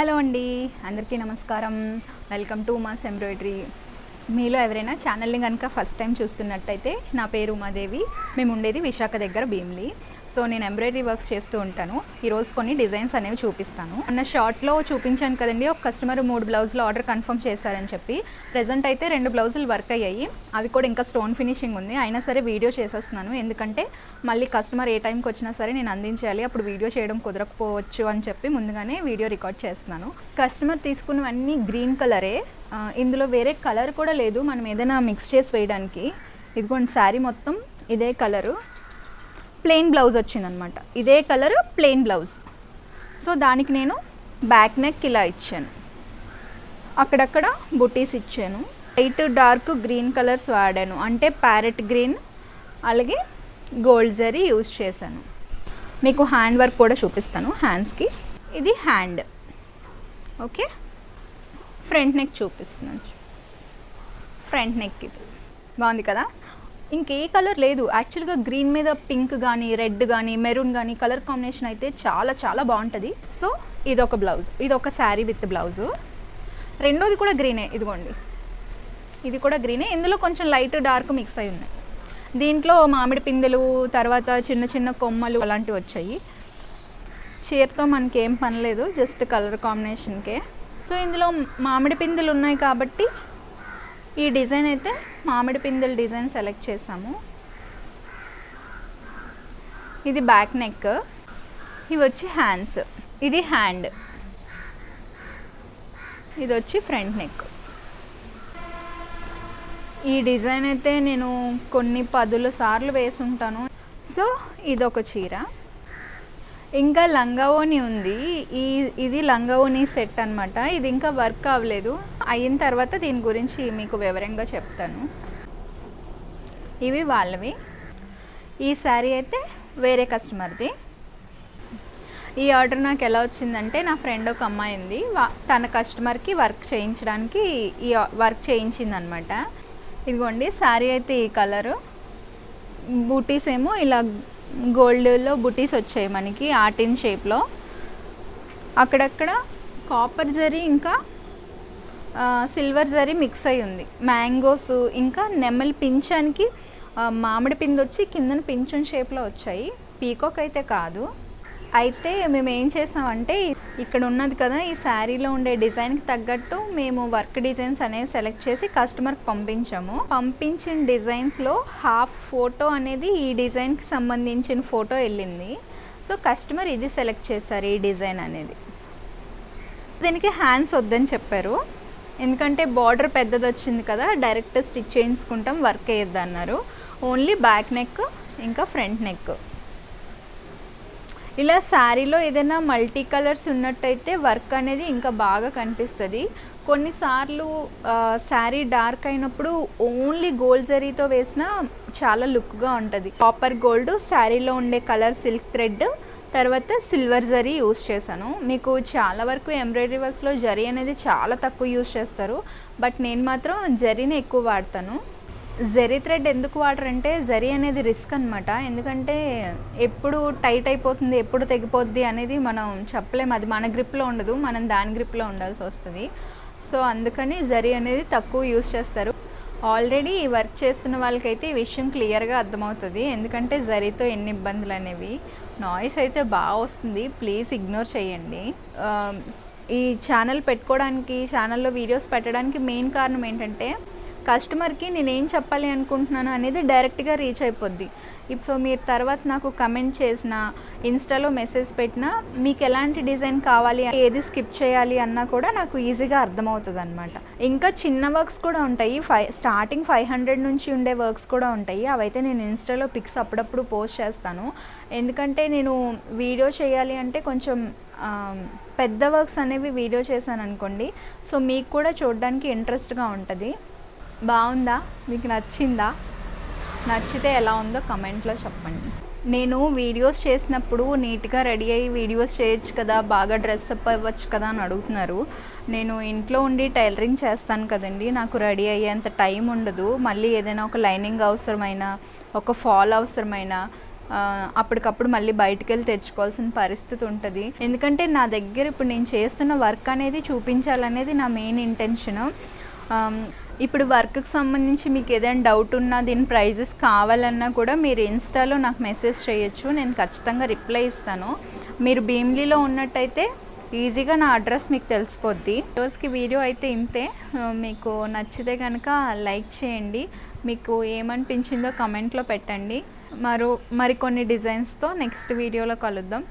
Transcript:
Hello అండి అందరికీ నమస్కారం. Welcome to mass embroidery. మీలో ఎవరైనా ఛానల్ని కనుక ఫస్ట్ టైం చూస్తున్నట్టయితే నా పేరు ఉమాదేవి. మేము ఉండేది విశాఖ దగ్గర భీమ్లీ. సో నేను ఎంబ్రాయిడరీ వర్క్స్ చేస్తూ ఉంటాను. ఈరోజు కొన్ని డిజైన్స్ అనేవి చూపిస్తాను. అన్న షార్ట్లో చూపించాను కదండి ఒక కస్టమర్ మూడు బ్లౌజులు ఆర్డర్ కన్ఫర్మ్ చేశారని చెప్పి. ప్రజెంట్ అయితే రెండు బ్లౌజులు వర్క్ అయ్యాయి. అవి కూడా ఇంకా స్టోన్ ఫినిషింగ్ ఉంది. అయినా సరే వీడియో చేసేస్తున్నాను. ఎందుకంటే మళ్ళీ కస్టమర్ ఏ టైంకి వచ్చినా సరే నేను అందించాలి. అప్పుడు వీడియో చేయడం కుదరకపోవచ్చు అని చెప్పి ముందుగానే వీడియో రికార్డ్ చేస్తున్నాను. కస్టమర్ తీసుకున్నవన్నీ గ్రీన్ కలరే. ఇందులో వేరే కలర్ కూడా లేదు. మనం ఏదైనా మిక్స్ చేసి వేయడానికి. ఇదిగోండి శారీ మొత్తం ఇదే కలరు. ప్లెయిన్ బ్లౌజ్ వచ్చిందనమాట. ఇదే కలర్ ప్లెయిన్ బ్లౌజ్ సో దానికి నేను బ్యాక్ నెక్ ఇలా ఇచ్చాను. అక్కడక్కడ బుటీస్ ఇచ్చాను. లైట్ డార్క్ గ్రీన్ కలర్స్ వాడాను. అంటే ప్యారెట్ గ్రీన్ అలాగే గోల్డ్ జరీ యూజ్ చేశాను. మీకు హ్యాండ్ వర్క్ కూడా చూపిస్తాను హ్యాండ్స్కి ఇది హ్యాండ్ ఓకే ఫ్రంట్ నెక్ చూపిస్తున్నాను. ఫ్రంట్ నెక్ ఇది. బాగుంది కదా? ఇంకే కలర్ లేదు. యాక్చువల్గా గ్రీన్ మీద పింక్ కానీ రెడ్ కానీ మెరూన్ కానీ కలర్ కాంబినేషన్ అయితే చాలా చాలా బాగుంటుంది. సో ఇది ఒక బ్లౌజ్. ఇది ఒక శారీ విత్ బ్లౌజు. రెండోది కూడా గ్రీనే. ఇదిగోండి. ఇది కూడా గ్రీనే. ఇందులో కొంచెం లైట్ డార్క్ మిక్స్ అయి ఉన్నాయి. దీంట్లో మామిడి పిందెలు తర్వాత చిన్న చిన్న కొమ్మలు అలాంటివి వచ్చాయి. చీరతో మనకి ఏం పని లేదు జస్ట్ కలర్ కాంబినేషన్కే. సో ఇందులో మామిడి పిందెలు ఉన్నాయి కాబట్టి ఈ డిజైన్ అయితే మామిడి పిందెల డిజైన్ సెలెక్ట్ చేసాము. ఇది బ్యాక్ నెక్ ఇవి వచ్చి హ్యాండ్స్ ఇది హ్యాండ్ ఇది వచ్చి ఫ్రంట్ నెక్. ఈ డిజైన్ అయితే నేను కొన్ని పదుల సార్లు వేసుంటాను. సో ఇదొక చీర. ఇంకా లంగావోని ఉంది. ఈ ఇది లంగావోని సెట్ అన్నమాట. ఇది ఇంకా వర్క్ అవ్వలేదు. అయిన తర్వాత దీని గురించి మీకు వివరంగా చెప్తాను. ఇవి వాళ్ళవి. ఈ శారీ అయితే వేరే కస్టమర్ది. ఈ ఆర్డర్ నాకు ఎలా వచ్చిందంటే నా ఫ్రెండ్ ఒక అమ్మాయి ఉంది. వా- తన కస్టమర్కి వర్క్ చేయించడానికి ఈ వర్క్ చేయించిందనమాట ఇదిగోండి శారీ అయితే ఈ కలరు. బూటీస్ ఏమో ఇలా గోల్డ్లో బుటీస్ వచ్చాయి మనకి ఆర్టిన్ షేప్లో. అక్కడక్కడ కాపర్ జరీ ఇంకా సిల్వర్ జరీ మిక్స్ అయి ఉంది. మ్యాంగోస్ ఇంకా నెమలి పింఛానికి మామిడి పిండి వచ్చి కిందన పింఛన్ షేప్లో వచ్చాయి. పీకోక్ అయితే కాదు. అయితే మేము ఏం చేసామంటే ఇక్కడ ఉన్నది కదా ఈ శారీలో ఉండే డిజైన్కి తగ్గట్టు మేము వర్క్ డిజైన్స్ అనేవి సెలెక్ట్ చేసి కస్టమర్కి పంపించాము. పంపించిన డిజైన్స్లో హాఫ్ ఫోటో అనేది ఈ డిజైన్కి సంబంధించిన ఫోటో వెళ్ళింది. సో కస్టమర్ ఇది సెలెక్ట్ చేశారు ఈ డిజైన్ అనేది. దీనికి హ్యాండ్స్ వద్దని చెప్పారు. ఎందుకంటే బార్డర్ పెద్దది వచ్చింది కదా డైరెక్ట్ స్టిచ్ చేయించుకుంటాం వర్క్ అయ్యద్దు అన్నారు ఓన్లీ బ్యాక్ నెక్ ఇంకా ఫ్రంట్ నెక్. ఇలా శారీలో ఏదైనా మల్టీ కలర్స్ ఉన్నట్టయితే వర్క్ అనేది ఇంకా బాగా కనిపిస్తుంది. కొన్నిసార్లు శారీ డార్క్ అయినప్పుడు ఓన్లీ గోల్డ్ జరీతో వేసినా చాలా లుక్గా ఉంటుంది. కాపర్ గోల్డ్ శారీలో ఉండే కలర్ సిల్క్ థ్రెడ్ తర్వాత సిల్వర్ జరీ యూస్ చేశాను. మీకు చాలా వరకు ఎంబ్రాయిడరీ వర్క్స్లో జరీ అనేది చాలా తక్కువ యూస్ చేస్తారు. బట్ నేను మాత్రం జరీని ఎక్కువ వాడతాను. జరీ థ్రెడ్ ఎందుకు వాడరంటే జరీ అనేది రిస్క్ అనమాట ఎందుకంటే ఎప్పుడు టైట్ అయిపోతుంది ఎప్పుడు తెగిపోద్ది అనేది మనం చెప్పలేము అది మన గ్రిప్లో ఉండదు మనం దాని గ్రిప్లో ఉండాల్సి వస్తుంది. సో అందుకని జరీ అనేది తక్కువ యూస్ చేస్తారు. ఆల్రెడీ ఈ వర్క్ చేస్తున్న వాళ్ళకైతే ఈ విషయం క్లియర్గా అర్థమవుతుంది. ఎందుకంటే జరీతో ఎన్ని ఇబ్బందులు అనేవి. నాయిస్ అయితే బాగా వస్తుంది. ప్లీజ్ ఇగ్నోర్ చేయండి. ఈ ఛానల్ పెట్టుకోవడానికి ఛానల్లో వీడియోస్ పెట్టడానికి మెయిన్ కారణం ఏంటంటే కస్టమర్కి నేను ఏం చెప్పాలి అనుకుంటున్నాను అనేది డైరెక్ట్గా రీచ్ అయిపోద్ది. సో మీరు తర్వాత నాకు కమెంట్ చేసిన ఇన్స్టాలో మెసేజ్ పెట్టినా మీకు ఎలాంటి డిజైన్ కావాలి ఏది స్కిప్ చేయాలి అన్నా కూడా నాకు ఈజీగా అర్థమవుతుంది అనమాట ఇంకా చిన్న వర్క్స్ కూడా ఉంటాయి. ఫైవ్ స్టార్టింగ్ ఫైవ్ హండ్రెడ్ నుంచి ఉండే వర్క్స్ కూడా ఉంటాయి. అవైతే నేను ఇన్స్టాలో పిక్స్ అప్పుడప్పుడు పోస్ట్ చేస్తాను. ఎందుకంటే నేను వీడియో చేయాలి అంటే కొంచెం పెద్ద వర్క్స్ అనేవి వీడియో చేశాను అనుకోండి. సో మీకు కూడా చూడడానికి ఇంట్రెస్ట్గా ఉంటుంది. బాగుందా? మీకు నచ్చిందా? నచ్చితే ఎలా ఉందో కమెంట్లో చెప్పండి. నేను వీడియోస్ చేసినప్పుడు నీట్గా రెడీ అయ్యి వీడియోస్ చేయొచ్చు కదా బాగా డ్రెస్ అప్ అవ్వచ్చు కదా అని అడుగుతున్నారు. నేను ఇంట్లో ఉండి టైలరింగ్ చేస్తాను కదండి నాకు రెడీ అయ్యేంత టైం ఉండదు. మళ్ళీ ఏదైనా ఒక లైనింగ్ అవసరమైన ఒక ఫాల్ అవసరమైన అప్పటికప్పుడు మళ్ళీ బయటకు వెళ్ళి తెచ్చుకోవాల్సిన పరిస్థితి ఉంటుంది. ఎందుకంటే నా దగ్గర ఇప్పుడు నేను చేస్తున్న వర్క్ అనేది చూపించాలనేది నా మెయిన్ ఇంటెన్షన్. ఇప్పుడు వర్క్కి సంబంధించి మీకు ఏదైనా డౌట్ ఉన్నా దీని ప్రైజెస్ కావాలన్నా కూడా మీరు ఇన్స్టాలో నాకు మెసేజ్ చేయొచ్చు. నేను ఖచ్చితంగా రిప్లై ఇస్తాను. మీరు భీమ్లీలో ఉన్నట్టయితే ఈజీగా నా అడ్రస్ మీకు తెలిసిపోద్ది. రోజుకి వీడియో అయితే ఇంతే. మీకు నచ్చితే కనుక లైక్ చేయండి. మీకు ఏమనిపించిందో కమెంట్లో పెట్టండి. మరో మరికొన్ని డిజైన్స్తో నెక్స్ట్ వీడియోలో కలుద్దాం.